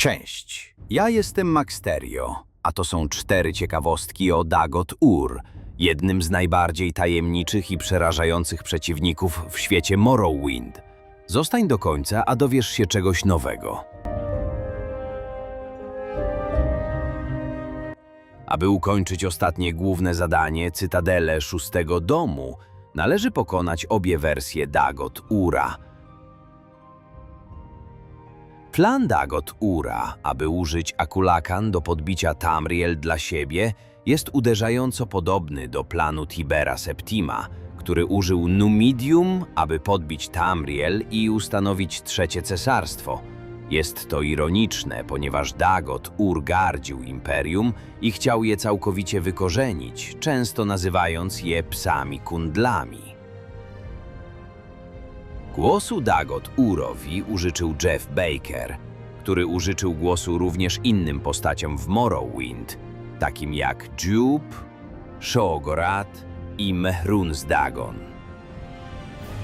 Cześć, ja jestem Maxterio, a to są cztery ciekawostki o Dagot Ur, jednym z najbardziej tajemniczych i przerażających przeciwników w świecie Morrowind. Zostań do końca, a dowiesz się czegoś nowego. Aby ukończyć ostatnie główne zadanie, Cytadelę Szóstego Domu, należy pokonać obie wersje Dagot Ura – Plan Dagot Ura, aby użyć Akulakan do podbicia Tamriel dla siebie, jest uderzająco podobny do planu Tibera Septima, który użył Numidium, aby podbić Tamriel i ustanowić Trzecie Cesarstwo. Jest to ironiczne, ponieważ Dagot Ur gardził Imperium i chciał je całkowicie wykorzenić, często nazywając je psami kundlami. Głosu Dagot Urowi użyczył Jeff Baker, który użyczył głosu również innym postaciom w Morrowind, takim jak Jupe, Shogorat i Mehrun's Dagon.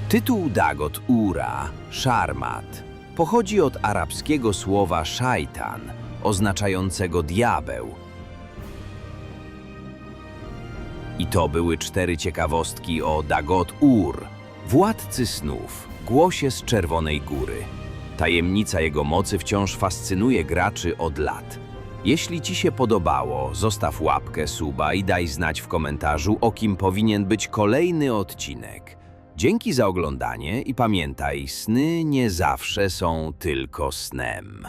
Tytuł Dagot Ura, Sharmat, pochodzi od arabskiego słowa szajtan, oznaczającego diabeł. I to były cztery ciekawostki o Dagot Ur, władcy snów, głosie z Czerwonej Góry. Tajemnica jego mocy wciąż fascynuje graczy od lat. Jeśli Ci się podobało, zostaw łapkę, suba i daj znać w komentarzu, o kim powinien być kolejny odcinek. Dzięki za oglądanie i pamiętaj, sny nie zawsze są tylko snem.